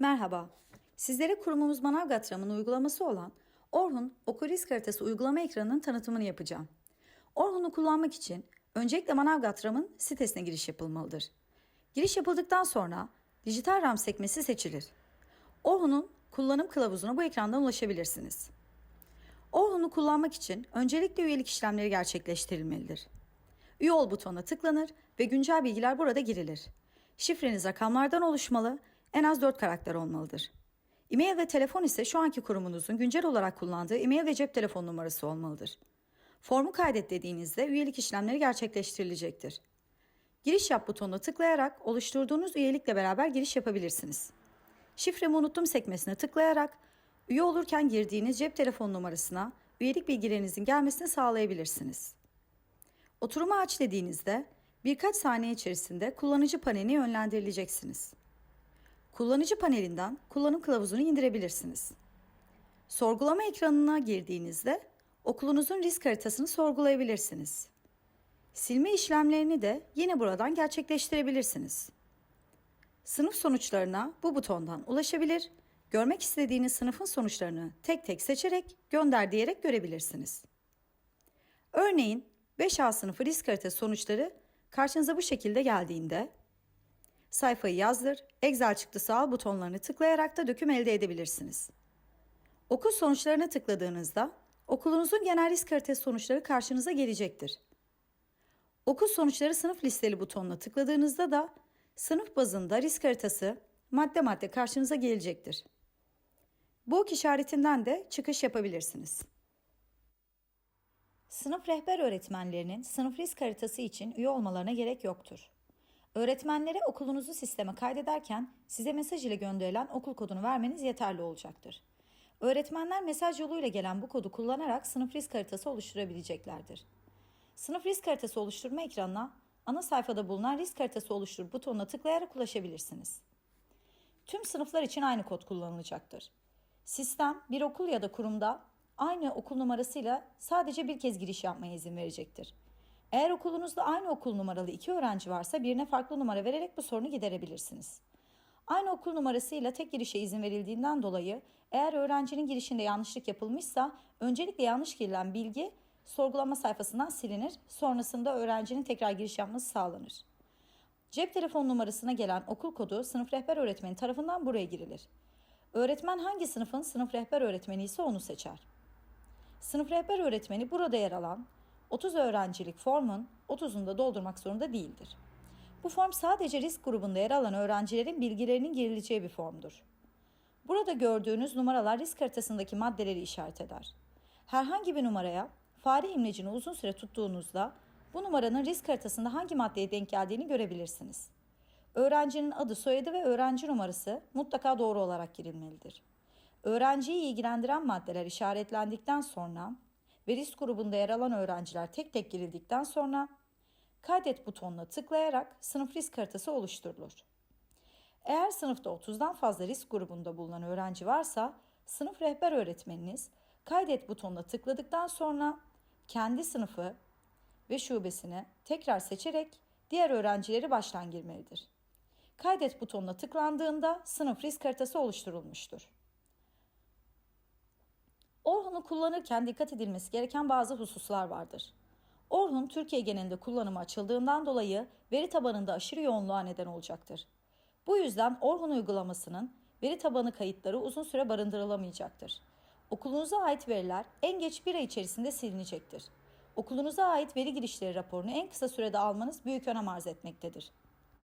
Merhaba. Sizlere kurumumuz Manavgat RAM'ın uygulaması olan Orhun Okurisk haritası uygulama ekranının tanıtımını yapacağım. Orhun'u kullanmak için öncelikle Manavgat RAM'ın sitesine giriş yapılmalıdır. Giriş yapıldıktan sonra dijital RAM sekmesi seçilir. Orhun'un kullanım kılavuzuna bu ekrandan ulaşabilirsiniz. Orhun'u kullanmak için öncelikle üyelik işlemleri gerçekleştirilmelidir. Üye ol butonuna tıklanır ve güncel bilgiler burada girilir. Şifreniz rakamlardan oluşmalı, en az 4 karakter olmalıdır. E-mail ve telefon ise şu anki kurumunuzun güncel olarak kullandığı e-mail ve cep telefon numarası olmalıdır. Formu kaydet dediğinizde üyelik işlemleri gerçekleştirilecektir. Giriş yap butonuna tıklayarak oluşturduğunuz üyelikle beraber giriş yapabilirsiniz. Şifremi unuttum sekmesine tıklayarak üye olurken girdiğiniz cep telefon numarasına üyelik bilgilerinizin gelmesini sağlayabilirsiniz. Oturumu aç dediğinizde birkaç saniye içerisinde kullanıcı paneline yönlendirileceksiniz. Kullanıcı panelinden kullanım kılavuzunu indirebilirsiniz. Sorgulama ekranına girdiğinizde okulunuzun risk haritasını sorgulayabilirsiniz. Silme işlemlerini de yine buradan gerçekleştirebilirsiniz. Sınıf sonuçlarına bu butondan ulaşabilir, görmek istediğiniz sınıfın sonuçlarını tek tek seçerek gönder diyerek görebilirsiniz. Örneğin 5A sınıfı risk haritası sonuçları karşınıza bu şekilde geldiğinde sayfayı yazdır, Excel çıktısı al butonlarını tıklayarak da döküm elde edebilirsiniz. Okul sonuçlarına tıkladığınızda okulunuzun genel risk haritası sonuçları karşınıza gelecektir. Okul sonuçları sınıf listeli butonuna tıkladığınızda da sınıf bazında risk haritası madde madde karşınıza gelecektir. Bu ok işaretinden de çıkış yapabilirsiniz. Sınıf rehber öğretmenlerinin sınıf risk haritası için üye olmalarına gerek yoktur. Öğretmenlere okulunuzu sisteme kaydederken size mesaj ile gönderilen okul kodunu vermeniz yeterli olacaktır. Öğretmenler mesaj yoluyla gelen bu kodu kullanarak sınıf risk haritası oluşturabileceklerdir. Sınıf risk haritası oluşturma ekranına ana sayfada bulunan risk haritası oluştur butonuna tıklayarak ulaşabilirsiniz. Tüm sınıflar için aynı kod kullanılacaktır. Sistem bir okul ya da kurumda aynı okul numarasıyla sadece bir kez giriş yapmaya izin verecektir. Eğer okulunuzda aynı okul numaralı iki öğrenci varsa birine farklı numara vererek bu sorunu giderebilirsiniz. Aynı okul numarasıyla tek girişe izin verildiğinden dolayı eğer öğrencinin girişinde yanlışlık yapılmışsa öncelikle yanlış girilen bilgi sorgulama sayfasından silinir. Sonrasında öğrencinin tekrar giriş yapması sağlanır. Cep telefon numarasına gelen okul kodu sınıf rehber öğretmeni tarafından buraya girilir. Öğretmen hangi sınıfın sınıf rehber öğretmeni ise onu seçer. Sınıf rehber öğretmeni burada yer alan 30 öğrencilik formun 30'unu doldurmak zorunda değildir. Bu form sadece risk grubunda yer alan öğrencilerin bilgilerinin girileceği bir formdur. Burada gördüğünüz numaralar risk haritasındaki maddeleri işaret eder. Herhangi bir numaraya fare imlecini uzun süre tuttuğunuzda bu numaranın risk haritasında hangi maddeye denk geldiğini görebilirsiniz. Öğrencinin adı, soyadı ve öğrenci numarası mutlaka doğru olarak girilmelidir. Öğrenciyi ilgilendiren maddeler işaretlendikten sonra ve risk grubunda yer alan öğrenciler tek tek girildikten sonra kaydet butonuna tıklayarak sınıf risk haritası oluşturulur. Eğer sınıfta 30'dan fazla risk grubunda bulunan öğrenci varsa sınıf rehber öğretmeniniz kaydet butonuna tıkladıktan sonra kendi sınıfı ve şubesini tekrar seçerek diğer öğrencileri baştan girmelidir. Kaydet butonuna tıklandığında sınıf risk haritası oluşturulmuştur. Orhun'u kullanırken dikkat edilmesi gereken bazı hususlar vardır. Orhun Türkiye genelinde kullanıma açıldığından dolayı veri tabanında aşırı yoğunluğa neden olacaktır. Bu yüzden Orhun uygulamasının veri tabanı kayıtları uzun süre barındırılamayacaktır. Okulunuza ait veriler en geç bir ay içerisinde silinecektir. Okulunuza ait veri girişleri raporunu en kısa sürede almanız büyük önem arz etmektedir.